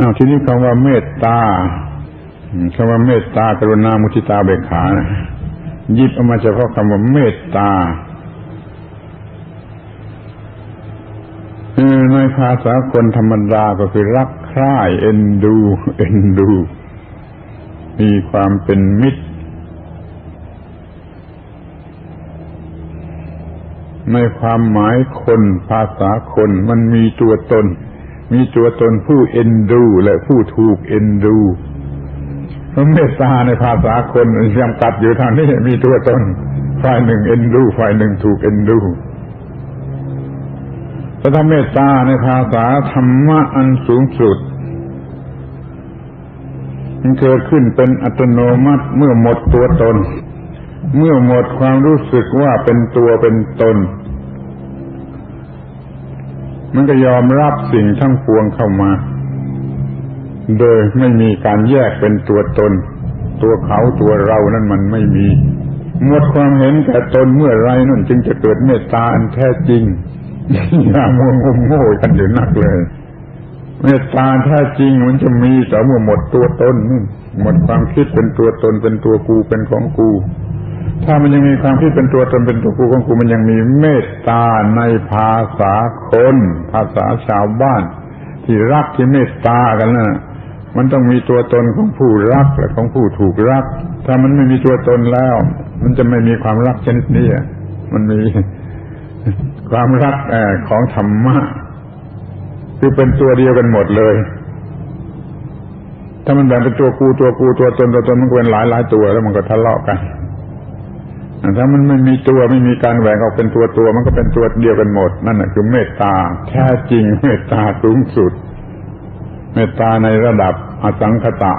อาทีนี้คำว่าเมตตาคำว่าเมตตากรุณามุทิตาเบกขานะยิบเอามาเฉพาะคำว่าเมตตาในภาษาคนธรรมดาก็คือรักใคร่เอ็นดู เอ็นดู มีความเป็นมิตร ในความหมายคนภาษาคนมันมีตัวตน มีตัวตนผู้เอ็นดู และผู้ถูกเอ็นดูเพระเมตตาในภาษาคนจำกัดอยู่ทางนี้มีตัวตนฝ่ายหนึ่งเอ็นดูฝ่ายหนึ่งถูกเอ็นดูแต่ถ้าเมตตาในภาษาธรรมะอันสูงสุดมันเกิดขึ้นเป็นอัตโนมัติเมื่อหมดตัวตน เมื่อหมดความรู้สึกว่าเป็นตัวเป็นตน มันก็ยอมรับสิ่งทั้งปวงเข้ามา โดยไม่มีการแยกเป็นตัวตน ตัวเขาตัวเรานั้นมันไม่มี หมดความเห็นแก่ตนเมื่อไรนั่นจึงจะเกิดเมตตาอันแท้จริงอย่ามัวงมโง่กันอยู่นักเลย เมตตาแท้จริงมันจะมีแต่เมื่อหมดตัวตนหมดความคิดเป็นตัวตนเป็นตัวกูเป็นของกู ถ้ามันยังมีความคิดเป็นตัวตนเป็นตัวกูของกูมันยังมีเมตตาในภาษาคน ภาษาชาวบ้าน ที่รักที่เมตตากันนะมันต้องมีตัวตนของผู้รักและของผู้ถูกรัก ถ้ามันไม่มีตัวตนแล้ว มันจะไม่มีความรักชนิดนี้มันมีความรักเอ่อของธรรมะคือเป็นตัวเดียวกันหมดเลย ถ้ามันแบ่งเป็นตัวกูตัวกูตัวตนตัวตนมันก็เป็นหลายหลายตัวแล้วมันก็ทะเลาะกัน ถ้ามันไม่มีตัวไม่มีการแหวกออกเป็นตัวตัว มันก็เป็นตัวเดียวกันหมด นั่นแหะคือเมตตาแท้จริงเมตตาสูงสุด เมตตาในระดับอสังขตะ